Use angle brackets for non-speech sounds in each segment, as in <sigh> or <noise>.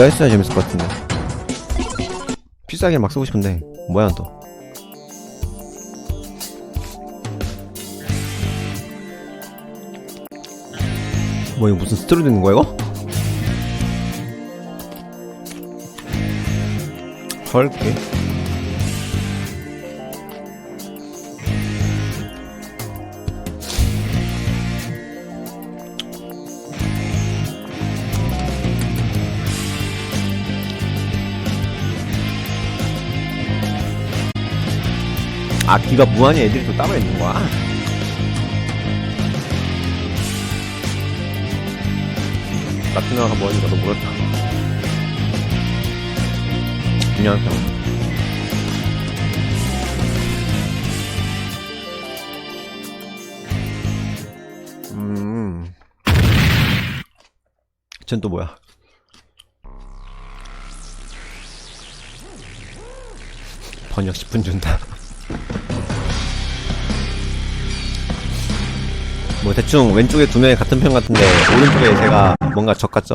했어야 재밌을 것 같은데 필살기 막 쓰고 싶은데 뭐야 또뭐 이거 무슨 스토리 되는 거야 이거? 헐게. 악기가 무한히 애들이 또 따로 있는 거야? 라틴어가 뭐지 나도 모르겠다 안녕하세요 음. 쟨 또 뭐야? 번역 10분 준다. 뭐 대충 왼쪽에 두 명이 같은 편 같은데 오른쪽에 제가 뭔가 적 같죠?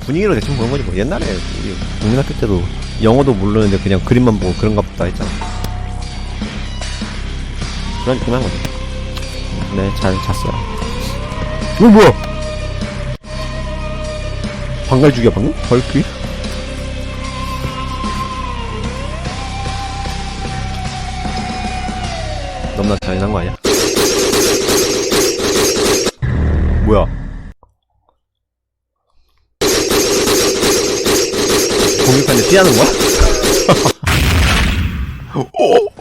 분위기로 대충 보는 거지 뭐 옛날에 우리 국민학교 때도 영어도 모르는데 그냥 그림만 보고 그런가 보다 했잖아 그런 느낌 한 거지 네잘 잤어요 어 뭐야 방갈 죽여 방금? 벌크? 너무나 잔인한 거 아니야? 뭐야? 공격하는데 피하는 거야? 오! <laughs>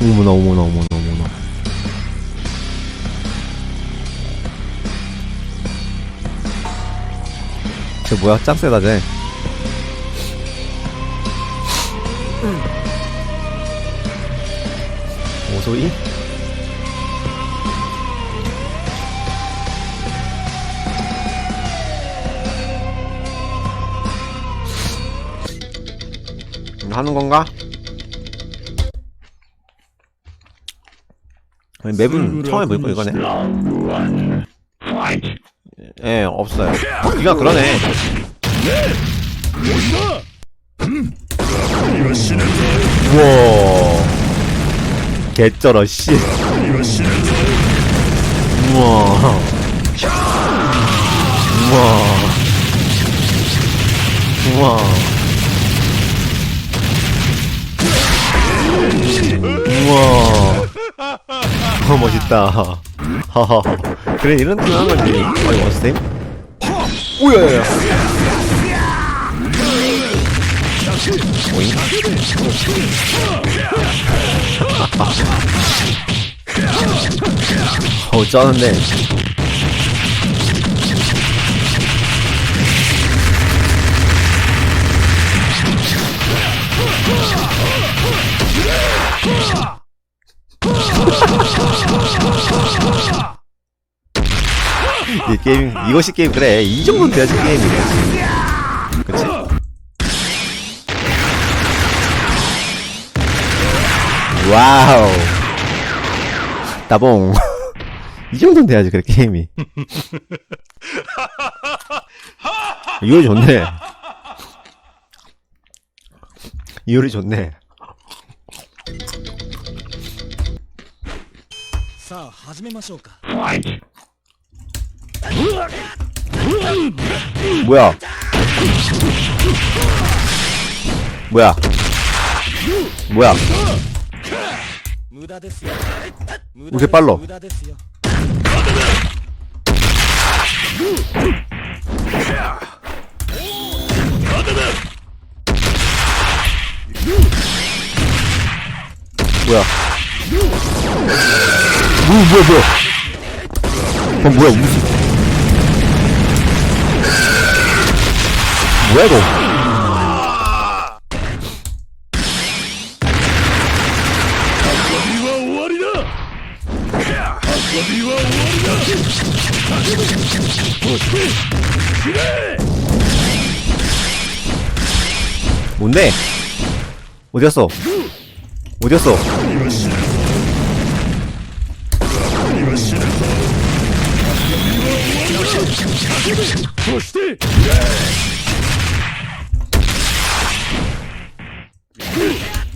어머나 어머나 어머나 어머나 쟤 뭐야 짝세다 쟤 오소이? 하는 건가? 아니, 맵은 처음에 볼거 이거네. 예, 없어요. 이가 그러네. 우와. 개쩔어, 씨. 우와. 우와. 우와. 우와. 어, 멋있다. 하하. 그래, 이런 팀 하는 거지. 아니, 원스템? 오야야야. 오잉? 어우, 쩌는데. 게임, 이것이 게임, 그래. 이 정도는 돼야지 게임이야. 그치? 와우. 따봉. <laughs> 이 정도는 돼야지, 그래, 게임이. <laughs> 이거 좋네. 이효리 좋네. さあ始めましょうか 뭐야? 뭐야? 뭐야? 무대 빨로. 뭐야? 뭐야 뭐야? 뭐야, 무슨. 뭐야, 이거? 뭔데? 어디갔어? 어디갔어?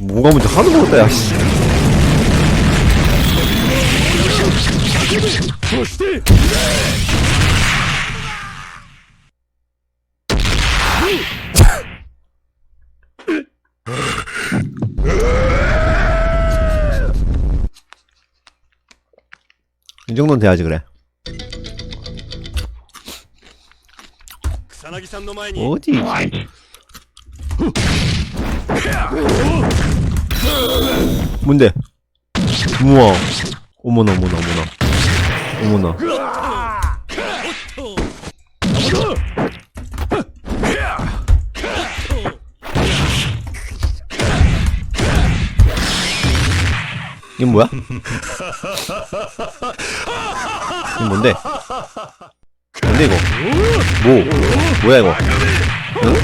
뭐가 문제? 하는 거다 야 씨. <laughs> 이 정도는 돼야지 그래. 어디? 뭔데? 우와 어머나 어머나 어머나 어머나 이건 뭐야? 이건 뭔데? 뭔데 이거? 뭐? 뭐야 이거? 응?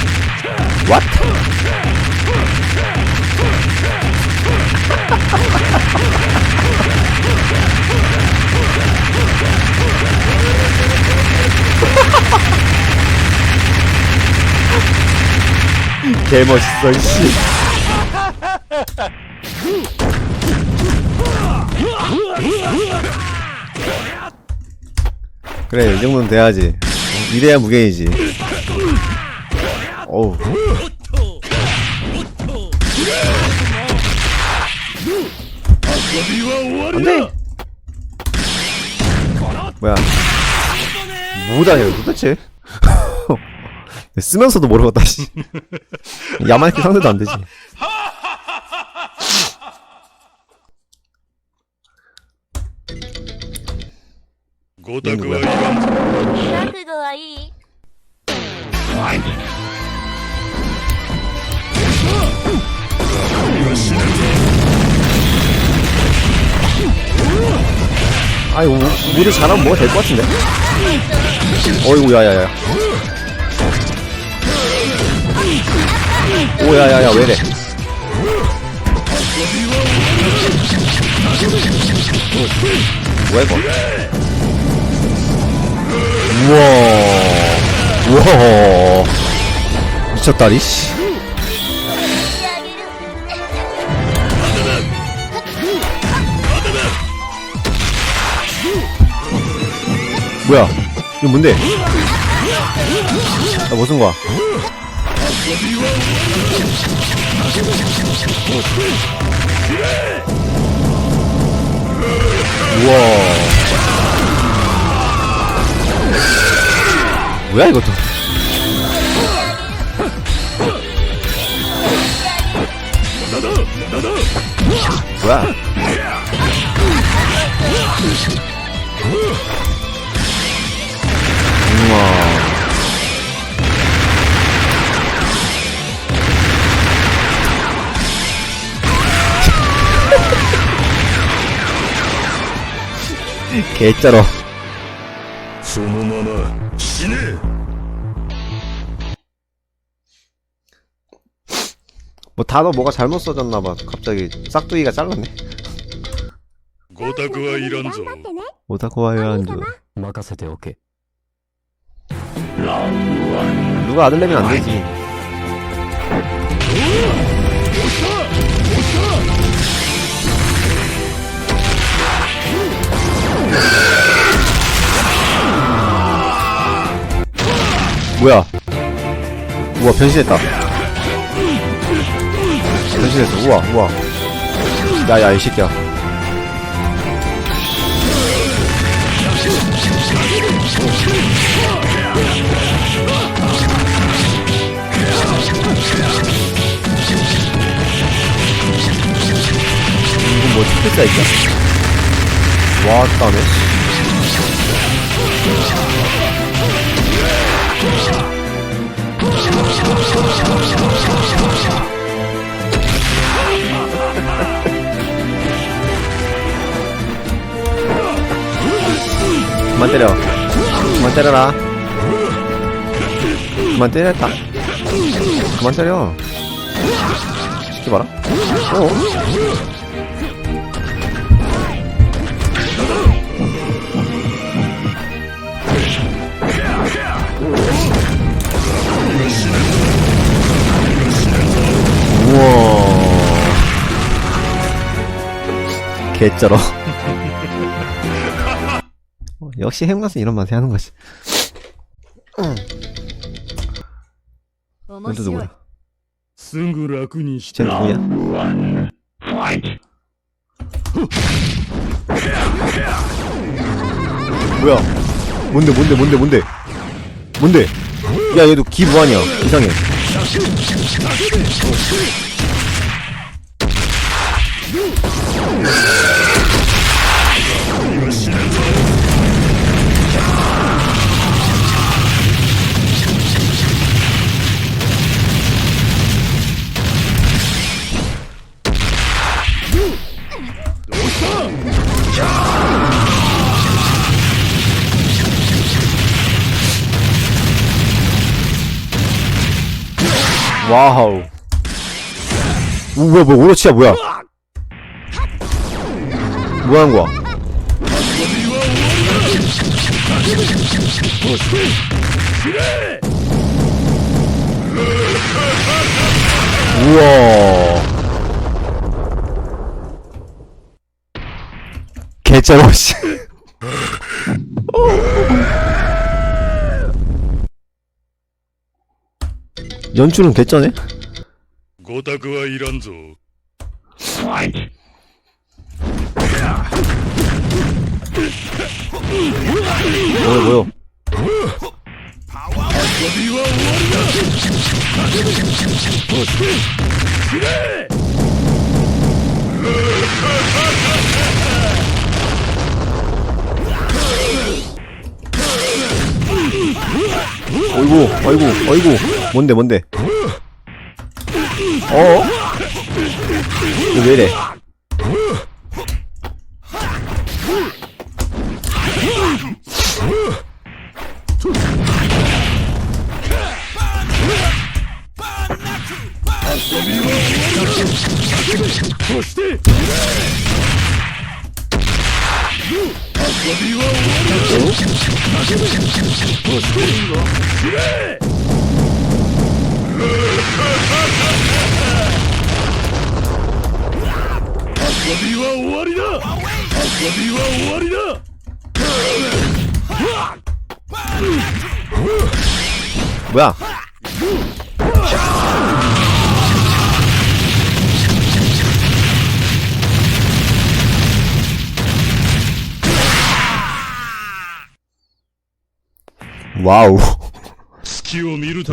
What? 개 멋있어 씨. 그래 이 정도는 돼야지. 어, 이래야 무게이지. 어우 안돼. 뭐야. 뭐다 이거 도대체? <laughs> 쓰면서도 모르겠다 씨. 야만키 상대도 안 되지. 고다구아이. 아, 아이고 미드 잘하면 뭐가 될 것 같은데? 어이구 야야야. 오 야야야 왜래? 뭐야 이거? 우와. 우와. 미쳤다리 씨 뭐야? 이거 뭔데? 나 무슨 거야? 우와. 뭐야 이것도 뭐야 우와 <laughs> 개쩔어 そのまま死ね 뭐 단어 뭐가 잘못 써졌나봐 갑자기 싹두기가 잘랐네 ごたくはいらんぞ 오타쿠와이란드 任せておけ 누가 아들 내면 안 되지. 뭐야? 우와 변신했다. 변신했어. 우와 우와. 야야 이 새끼야 뭐 스페사 있냐? 왔다네 그만 때려. 그만 때려라. 그만 때렸다. 그만 때려. 시키 봐라. 어? 개쩔어. <laughs> 어, 역시 해운가서 이런 맛에 하는 것이. 넌 또 누구야? すぐ楽にして 쟤 누구야? 뭐야? 뭔데 뭔데 뭔데 뭔데? 뭔데? 야 얘도 기부하냐? 이상해. 와우. 오, 뭐야 뭐야 오로치야 뭐야? 뭐 하는 거야? 우와. 개쩔어 씨. 연출은 개쩌네? ごたくはいらんぞ 뭐야 뭐야? 어이구 어이구 어이구 뭔데 뭔데 어? 이거 왜 이래 そ遊びは終わりだ。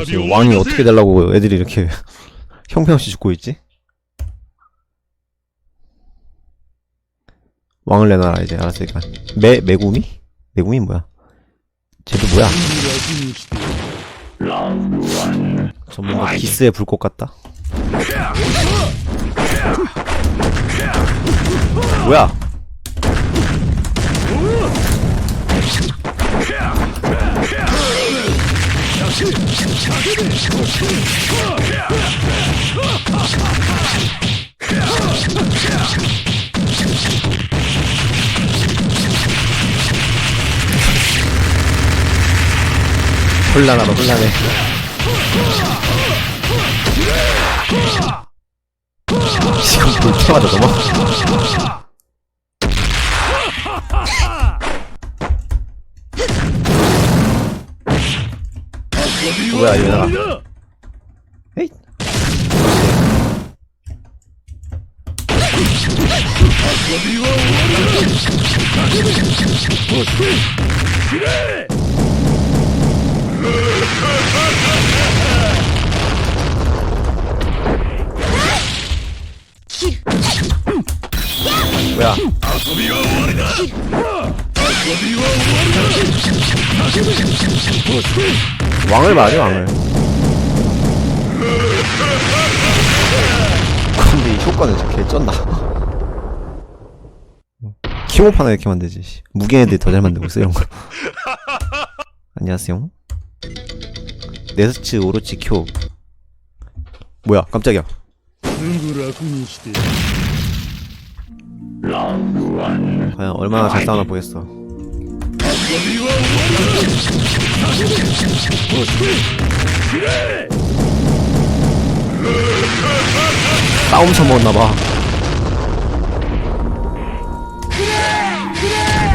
지금 思い 왕이 出せ 어떻게 되려고 애들이 이렇게 형편없이 죽고 있지? 왕을 내놔라 이제 알았으니까 매 매구미? 매구미 뭐야? 쟤도 뭐야? 전 뭔가 기스의 불꽃 같다. 뭐야? 혼란하다 혼란해. 지금 볼 때마다 넘어. 뭐야 이러다가 에잇 뭐야? 왕을 말해 왕을. 근데 이 효과는 진짜 개쩐다. 킹오파나 이렇게 만들지 씨. 무갱 애들이 더 잘 만들고 있어 이런 거. 안녕하세요. 네스츠 오로치 쿄. 뭐야 깜짝이야 すぐ楽にして 과연 얼마나 잘 싸우나 보겠어 싸움 처먹었나봐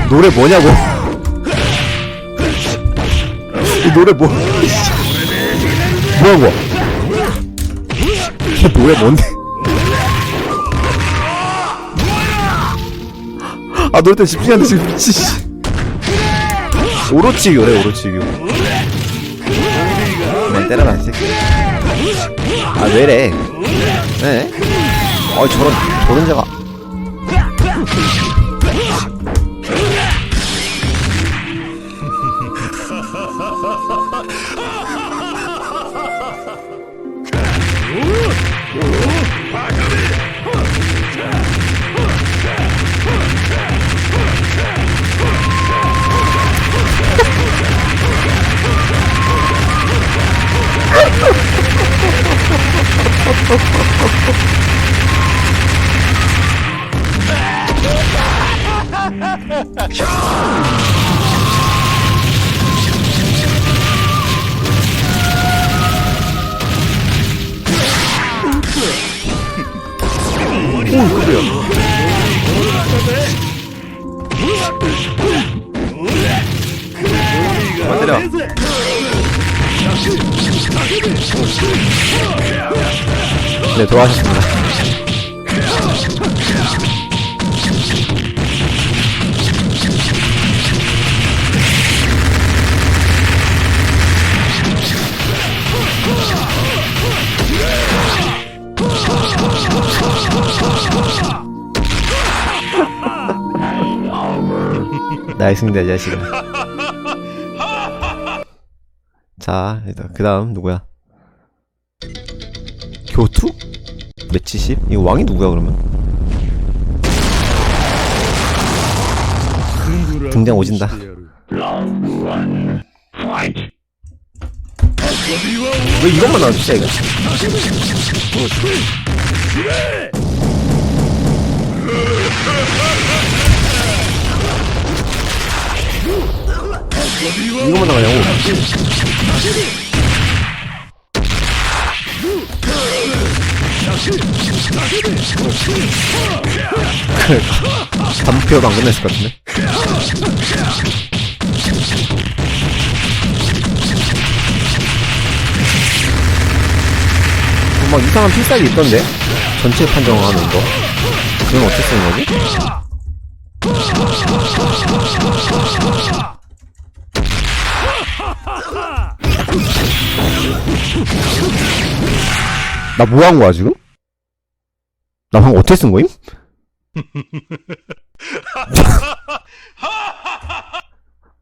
노래 뭐냐고 이 노래 뭐 <laughs> 뭐라고 이게 노래 뭔데? 아 때문에 집중이 안돼 지금 미치 씨. 오로치교래 오로치교 그만 때려라 이 새끼. 아 왜래? 네? 어 저런 저런 자가 그만 때려 네 돌아가셨습니다. <laughs> 나이스입니다 이 자식아 자 일단 그 다음 누구야 교투? 매치십? 이거 왕이 누구야 그러면? 등장 오진다. 왜 이것만 나와 진짜 이거 이것만 나가냐고 단표도 안 끝냈을 것 같은데 어, 막 이상한 필살기 있던데? 전체 판정하는 거 그건 어떻게 쓰는 거지? 나 뭐 한 거야 지금? 나 방금 어떻게 쓴 거임? <laughs>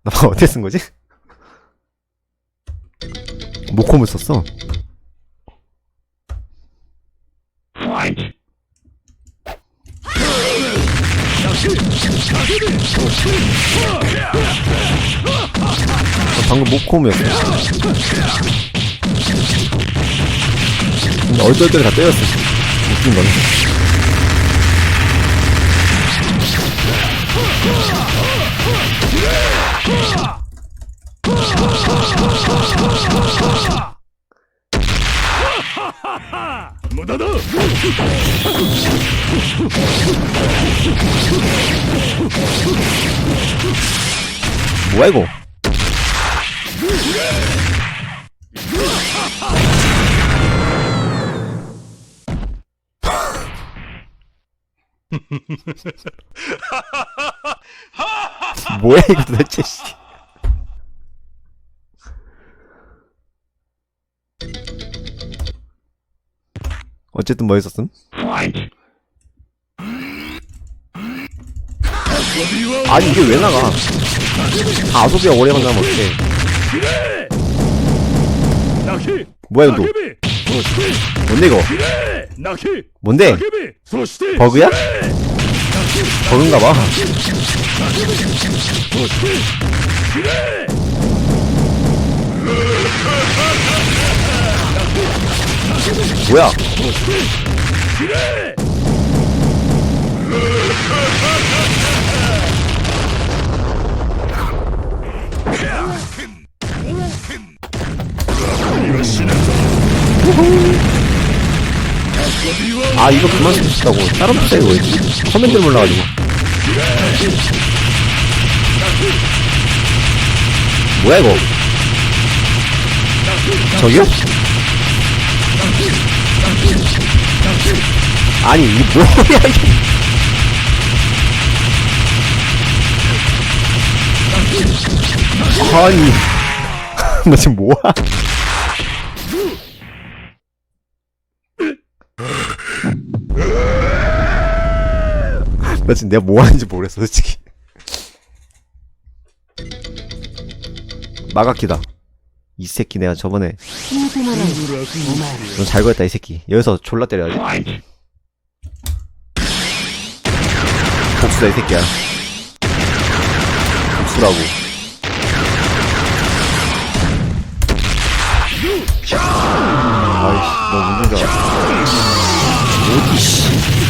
나 방금 어떻게 쓴 거지? 모콤을 썼어. 어, 방금 모콤이었어. 얼떨떨 다 때렸어. 웃긴 거는. 뭐야 이거? 뭐야 이거 도대체 씨. 어쨌든 뭐 했었음? 아니 이게 왜 나가? 아, 아소비가 오래 간다면 어떡해? 뭐야 이거 또? 뭔데 이거? 뭔데? 버그야? 버그인가 봐. 뭐야? 아 이거 그만 쓰고 싶다고. 다른 부사이 뭐였지? 커맨드를 몰라가지고. 뭐야 이거? 저기요? 아니 이게 뭐야 이게. 아니. <laughs> 나 지금 뭐야 나 지금 내가 뭐 하는지 모르겠어, 솔직히. 마가키다. 이 새끼 내가 저번에 넌잘 거였다 이 새끼. 여기서 졸라 때려야지. 복수다 이 새끼야. 복수라고. 아이씨 너 문제가 어디 씨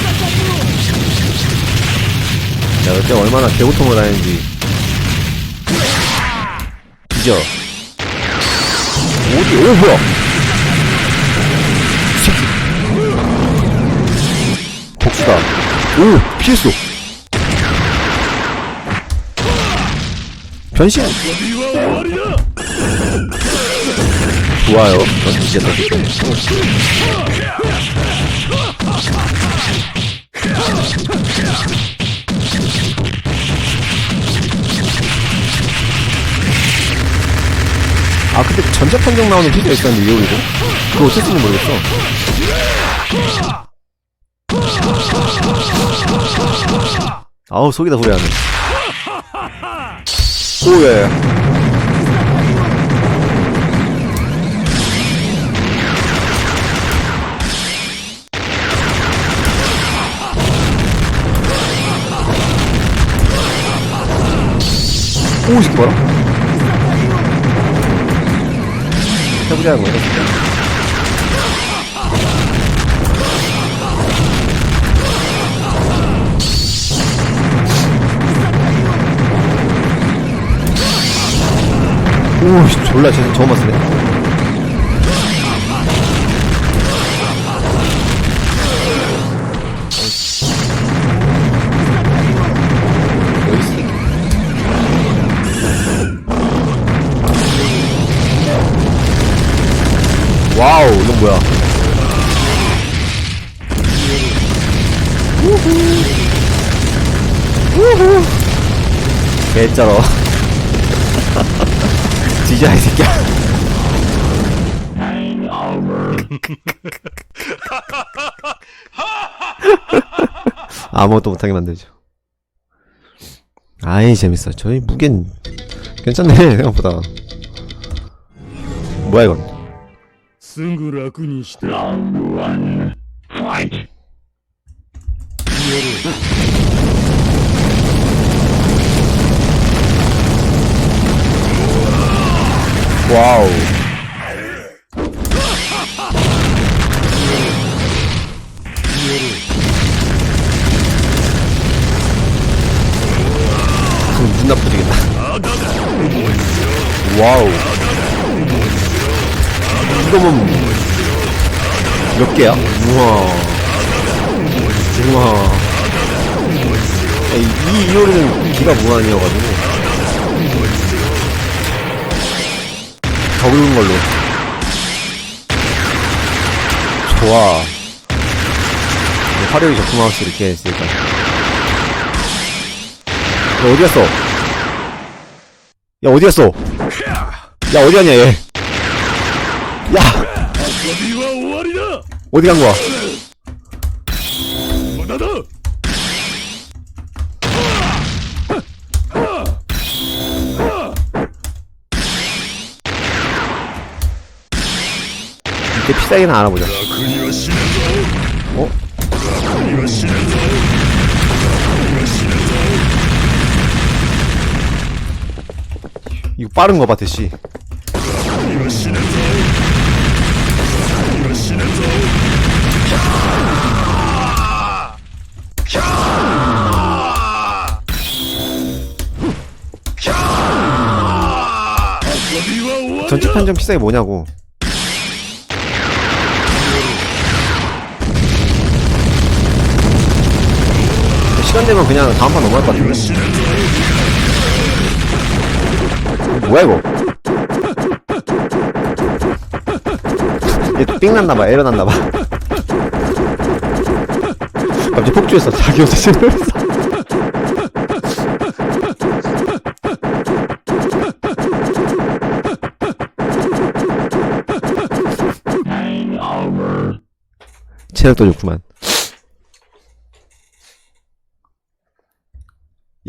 야, 그때 얼마나 개고통을 당했는지. 뒤져. 어디, 오, 뭐야! 복수다. 오, 피했어. 변신! 좋아요. 넌 뒤졌다, 아, 근데 전자 판정 나오는 피드가 있었는데, 이거, 이거? 그거 어쨌든지 모르겠어. 아우, 속이다 소리 하네. 오, 예. 오, 이 새끼 봐라. 해보자는 거야, 진짜. 오, 씨, 졸라, 쟤 저거 맞으네. 개쩔어. <laughs> 뒤져, 이 새끼야. <laughs> 아무것도 못하게 만들죠. 아이, 재밌어. 저희 무겐 괜찮네, 생각보다. 뭐야, 이건. すぐ楽にしてやろう 와우. 눈 나쁘지겠다. 와우. 이거면 몇 개야? 우와. 우와. 이, 이 이효리는 기가 무한이어가지고. 적은 걸로. 좋아. 화력이 적품 하우스 이렇게 했으니까. 야, 어디 갔어? 야, 어디 갔어? 야, 어디 갔냐, 얘. 야! 어디 간 거야? 시작이나 알아보자. 어? 이거 빠른 거 봐, 대시. 전체 판정 필살이 뭐냐고. 턴되면 그냥 다음판 넘어갈 것 같은데. 뭐야 이거? 얘 삥났나봐 에러났나봐. 갑자기 폭주했어. 자기 혼자 생각했어. 체력도 좋구만.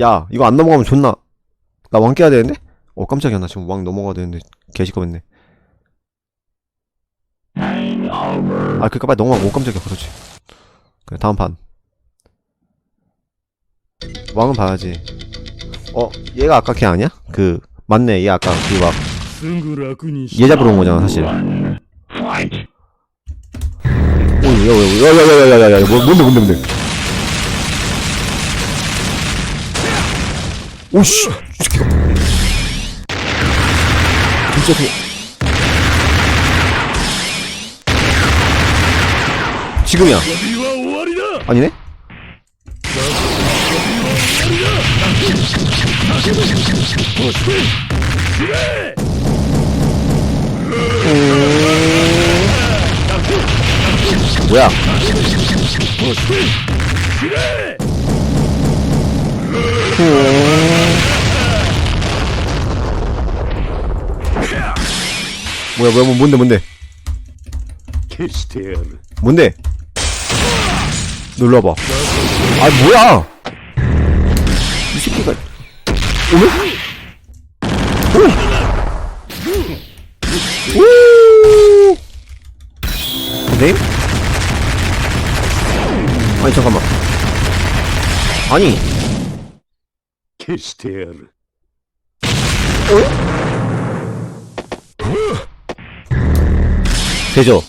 야 이거 안 넘어가면 존나. 나 왕 깨야 되는데? 어 깜짝이야. 나 지금 왕 넘어가야 되는데 개시꺼맸네. 아 그니까 빨리 넘어가고. 오, 깜짝이야. 그렇지. 그래 다음 판. 왕은 봐야지. 어 얘가 아까 걔 아니야? 그 맞네. 얘 아까 그막 얘 잡으러 온 거잖아 사실. 오야야야야야야야 뭔데 뭔데 뭔데? 오씨 진짜 도 지금이야 아니네? 어. 뭐야? 뭐야 뭐야 뭐, 뭔데 뭔데? 뭔데? 눌러봐. 아 뭐야? 이 새끼가. 오메 오! 네임 아니 잠깐만. 아니. 캐스테르 어? 되죠?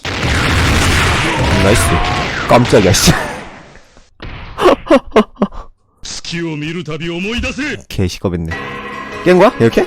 나이스. 깜짝이야, 씨. 月を見るたび思い出せ 개 시겁했네. 깬 거야? 이렇게?